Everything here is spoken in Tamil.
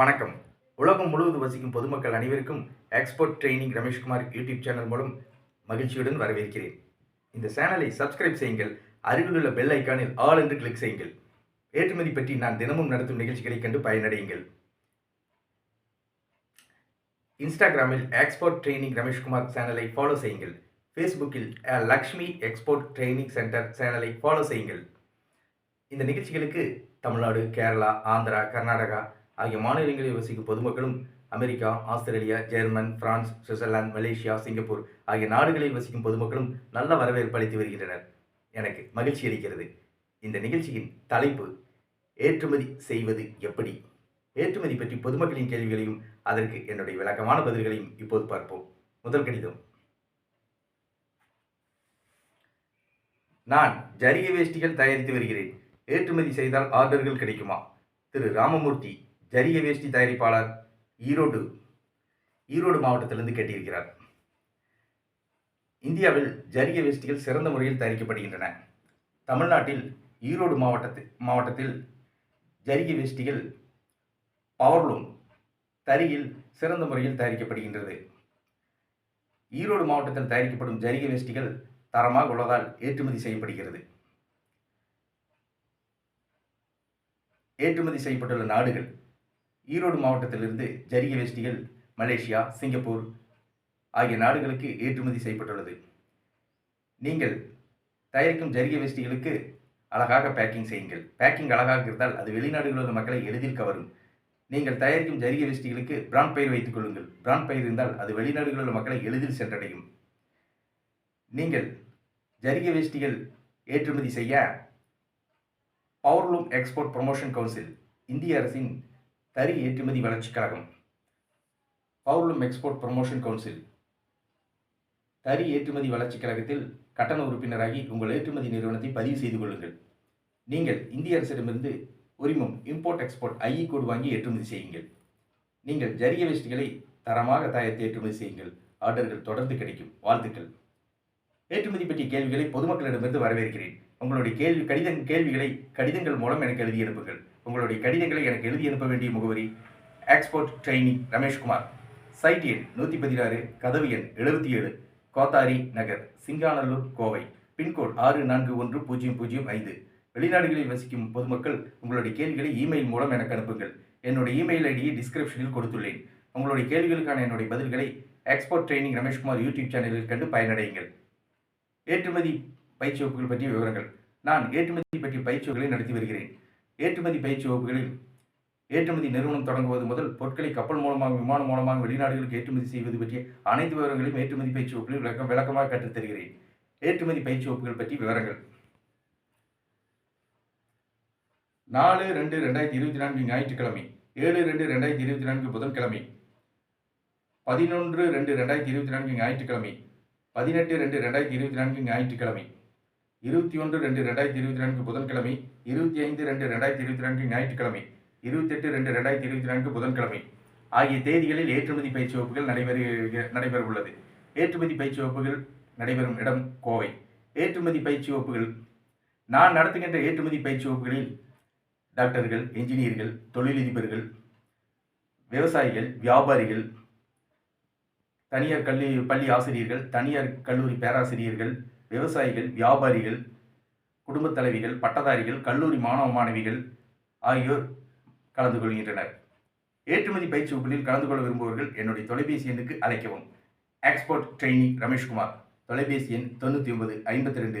வணக்கம். உலகம் முழுவதும் வசிக்கும் பொதுமக்கள் அனைவருக்கும் export training Rameshkumar YouTube channel மூலம் மகிழ்ச்சியுடன் வரவேற்கிறேன். இந்த சேனலை சப்ஸ்கிரைப் செய்யுங்கள் அருகிலுள்ள பெல் ஐக்கானில் ஆல் என்று கிளிக் செய்யுங்கள். ஏற்றுமதி பற்றி நான் தினமும் நடத்தும் நிகழ்ச்சிகளை கண்டு பயனடையுங்கள். இன்ஸ்டாகிராமில் எக்ஸ்போர்ட் ட்ரைனிங் ரமேஷ்குமார் சேனலை ஃபாலோ செய்யுங்கள். ஃபேஸ்புக்கில் லக்ஷ்மி எக்ஸ்போர்ட் ட்ரைனிங் சென்டர் சேனலை ஃபாலோ செய்யுங்கள். இந்த நிகழ்ச்சிகளுக்கு தமிழ்நாடு கேரளா ஆந்திரா கர்நாடகா ஆகிய மாநிலங்களில் வசிக்கும் பொதுமக்களும் America Australia German France Switzerland Malaysia Singapore ஆகிய நாடுகளில் வசிக்கும் பொதுமக்களும் நல்ல வரவேற்பு அளித்து வருகின்றனர். எனக்கு மகிழ்ச்சி அளிக்கிறது. இந்த நிகழ்ச்சியின் தலைப்பு ஏற்றுமதி செய்வது எப்படி? ஏற்றுமதி பற்றி பொதுமக்களின் கேள்விகளையும் அதற்கு என்னுடைய விளக்கமான பதில்களையும் இப்போது பார்ப்போம். முதல் கடிதம். நான் ஜரிகை வேஷ்டிகள் தயாரித்து வருகிறேன். ஏற்றுமதி செய்தால் ஆர்டர்கள் கிடைக்குமா? திரு. ராமமூர்த்தி ஜரிகை வேஷ்டி தயாரிப்பாளர் ஈரோடு ஈரோடு மாவட்டத்திலிருந்து கேட்டிருக்கிறார். இந்தியாவில் ஜரிகை வேஷ்டிகள் சிறந்த முறையில் தயாரிக்கப்படுகின்றன. தமிழ்நாட்டில் ஈரோடு மாவட்டத்தில் மாவட்டத்தில் ஜரிகை வேஷ்டிகள் பவர்லூம் தறியில் சிறந்த முறையில் தயாரிக்கப்படுகின்றது. ஈரோடு மாவட்டத்தில் தயாரிக்கப்படும் ஜரிகை வேஷ்டிகள் தரமாக உள்ளதால் ஏற்றுமதி செய்யப்படுகிறது. ஏற்றுமதி செய்யப்பட்டுள்ள நாடுகள் ஈரோடு மாவட்டத்திலிருந்து ஜரிகை வேஷ்டிகள் மலேசியா சிங்கப்பூர் ஆகிய நாடுகளுக்கு ஏற்றுமதி செய்யப்பட்டுள்ளது. நீங்கள் தயாரிக்கும் ஜரிகை வேஷ்டிகளுக்கு அழகாக பேக்கிங் செய்யுங்கள். பேக்கிங் அழகாக இருந்தால் அது வெளிநாடுகளில் உள்ள மக்களை எளிதில் கவரும். நீங்கள் தயாரிக்கும் ஜரிகை வேஷ்டிகளுக்கு பிராண்ட் பெயர் வைத்துக் கொள்ளுங்கள். பிராண்ட் பெயர் இருந்தால் அது வெளிநாடுகளில் உள்ள மக்களை எளிதில் சென்றடையும். நீங்கள் ஜரிகை வேஷ்டிகள் ஏற்றுமதி செய்ய பவர்லூம் எக்ஸ்போர்ட் ப்ரொமோஷன் கவுன்சில் இந்திய அரசின் தறி ஏற்றுமதி வளர்ச்சிக் கழகம். Powerloom export promotion council. தறி ஏற்றுமதி வளர்ச்சிக் கழகத்தில் கட்டண உறுப்பினராகி உங்கள் ஏற்றுமதி நிறுவனத்தை பதிவு செய்து கொள்ளுங்கள். நீங்கள் இந்திய அரசிடமிருந்து உரிமம் இம்போர்ட் எக்ஸ்போர்ட் ஐஇ கோடு வாங்கி ஏற்றுமதி செய்யுங்கள். நீங்கள் ஜரிய வேஷ்டிகளை தரமாக தயாரித்து ஏற்றுமதி செய்யுங்கள். ஆர்டர்கள் தொடர்ந்து கிடைக்கும். வாழ்த்துக்கள். ஏற்றுமதி பற்றிய கேள்விகளை பொதுமக்களிடமிருந்து வரவேற்கிறேன். உங்களுடைய கேள்வி கடித கேள்விகளை கடிதங்கள் மூலம் எனக்கு எழுதி அனுப்புங்கள். உங்களுடைய கடிதங்களை எனக்கு எழுதி அனுப்ப வேண்டிய முகவரி எக்ஸ்போர்ட் ட்ரைனிங் ரமேஷ்குமார். சைட் எண் நூற்றி பதினாறு கதவு எண் எழுபத்தி ஏழு கோத்தாரி நகர் சிங்கானல்லூர் கோவை. பின்கோட் ஆறு நான்கு ஒன்று பூஜ்ஜியம் பூஜ்ஜியம் ஐந்து. வெளிநாடுகளில் வசிக்கும் பொதுமக்கள் உங்களுடைய கேள்விகளை இமெயில் மூலம் எனக்கு அனுப்புங்கள். என்னுடைய இமெயில் ஐடியை டிஸ்கிரிப்ஷனில் கொடுத்துள்ளேன். உங்களுடைய கேள்விகளுக்கான என்னுடைய பதில்களை எக்ஸ்போர்ட் ட்ரைனிங் ரமேஷ்குமார் யூடியூப் சேனலில் கண்டு பயனடையுங்கள். ஏற்றுமதி பயிற்சி வகுப்புகள் பற்றிய விவரங்கள். நான் ஏற்றுமதி பற்றிய பயிற்சி வகுப்புகளை நடத்தி வருகிறேன். ஏற்றுமதி பயிற்சி வகுப்புகளில் ஏற்றுமதி நிறுவனம் தொடங்குவது முதல் பொருட்களை கப்பல் மூலமாக விமானம் மூலமாக வெளிநாடுகளுக்கு ஏற்றுமதி செய்வது பற்றிய அனைத்து விவரங்களையும் ஏற்றுமதி பயிற்சி வகுப்பில் விளக்கம் விளக்கமாக கற்றுத் தருகிறேன். ஏற்றுமதி பயிற்சி வகுப்புகள் பற்றி விவரங்கள். நாலு ரெண்டு ரெண்டாயிரத்தி இருபத்தி நான்கு ஞாயிற்றுக்கிழமை. ஏழு ரெண்டு ரெண்டாயிரத்தி இருபத்தி நான்கு புதன்கிழமை. பதினொன்று ரெண்டு ரெண்டாயிரத்தி இருபத்தி நான்கு ஞாயிற்றுக்கிழமை. பதினெட்டு ரெண்டு ரெண்டாயிரத்தி இருபத்தி நான்கு ஞாயிற்றுக்கிழமை. இருபத்தி ஒன்று ரெண்டு ரெண்டாயிரத்தி இருபத்தி நான்கு புதன்கிழமை இருபத்தி ஐந்து ரெண்டு ரெண்டாயிரத்தி இருபத்தி நான்கு ஞாயிற்றுக்கிழமை இருபத்தெட்டு ரெண்டு ரெண்டாயிரத்தி இருபத்தி நான்கு புதன்கிழமை ஆகிய தேதிகளில் ஏற்றுமதி பயிற்சி வகுப்புகள் நடைபெறு நடைபெற உள்ளது ஏற்றுமதி பயிற்சி வகுப்புகள் நடைபெறும் இடம் கோவை. ஏற்றுமதி பயிற்சி வகுப்புகள் நான் நடத்துகின்ற ஏற்றுமதி பயிற்சி வகுப்புகளில் டாக்டர்கள் என்ஜினியர்கள் தொழிலதிபர்கள் விவசாயிகள் வியாபாரிகள் தனியார் கல்வி பள்ளி ஆசிரியர்கள் தனியார் கல்லூரி பேராசிரியர்கள் விவசாயிகள் வியாபாரிகள் குடும்பத் தலைவிகள் பட்டதாரிகள் கல்லூரி மாணவ மாணவிகள் ஆகியோர் கலந்து கொள்கின்றனர். ஏற்றுமதி பயிற்சி வகுப்பில் கலந்து கொள்ள விரும்புபவர்கள் என்னுடைய தொலைபேசி எண்ணுக்கு அழைக்கவும். எக்ஸ்போர்ட் ட்ரெயினிங் ரமேஷ்குமார் தொலைபேசி எண் தொண்ணூற்றி ஒன்பது ஐம்பத்தி ரெண்டு